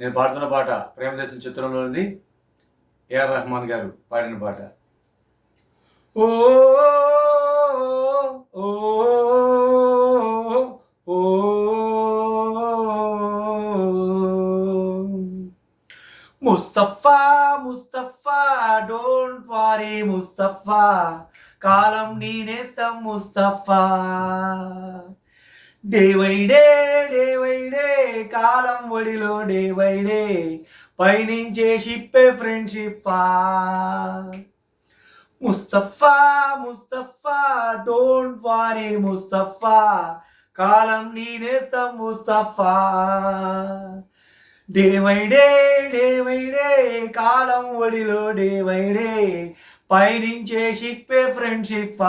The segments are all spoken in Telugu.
నేను పాడుతున్న పాట ప్రేమదేశం చిత్రంలోనిది ఏఆర్ రెహమాన్ గారు పాడిన పాట. ఓ ఓ ఓ ముస్తఫా ముస్తఫా డోంట్ వారీ ముస్తఫా కాలం నేనేస్తాం Mustafa. Day by day day day కాలం ఒడిలో డే బై డే పయనించే షిప్పే friendship Mustafa Mustafa don't worry Mustafa column నేనేస్తాం Mustafa. Day by day day day కాలం ఒడిలో డే బై డే పయనించే షిప్పే ఫ్రెండ్షిప్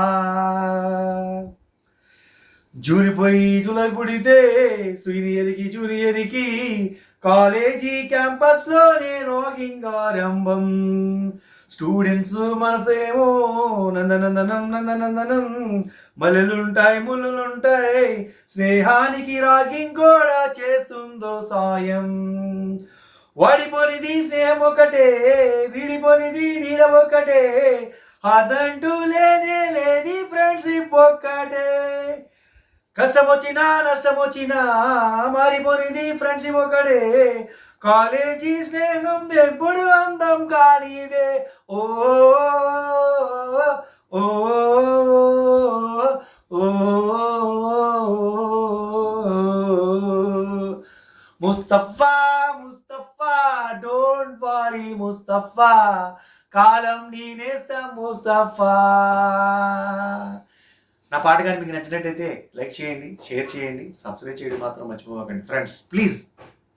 జూనిపోయి జులై పుడితే సీనియర్కి జూనియర్కి కాలేజీ క్యాంపస్లోనే రాగింగ్ ఆరంభం స్టూడెంట్స్ మనసేమో నందనందనం నందనందనం. మల్లెలుంటాయి ముళ్ళులుంటాయి. స్నేహానికి రాగింగ్ కూడా చేస్తుందో సాయం. వాడిపోనిది స్నేహం ఒకటే విడిపోనిది నీడ ఒకటే. అదంటూ లేనే లేని ఫ్రెండ్షిప్ ఒక్కటే. కష్టం వచ్చినా నష్టం వచ్చినా మారిపోనిది ఫ్రెండ్షిప్ ఒకడే కాలేజీ స్నేహం ఎప్పుడు అందం కానిదే. ఓ ఓ ఓ ముస్తఫా ముస్తఫా డోంట్ వారీ ముస్తఫా. కాలం నేనేస్తా ముస్తఫా. నా పాట కానీ మీకు నచ్చినట్టయితే లైక్ చేయండి షేర్ చేయండి సబ్స్క్రైబ్ చేయడం మాత్రం మర్చిపోకండి. Friends please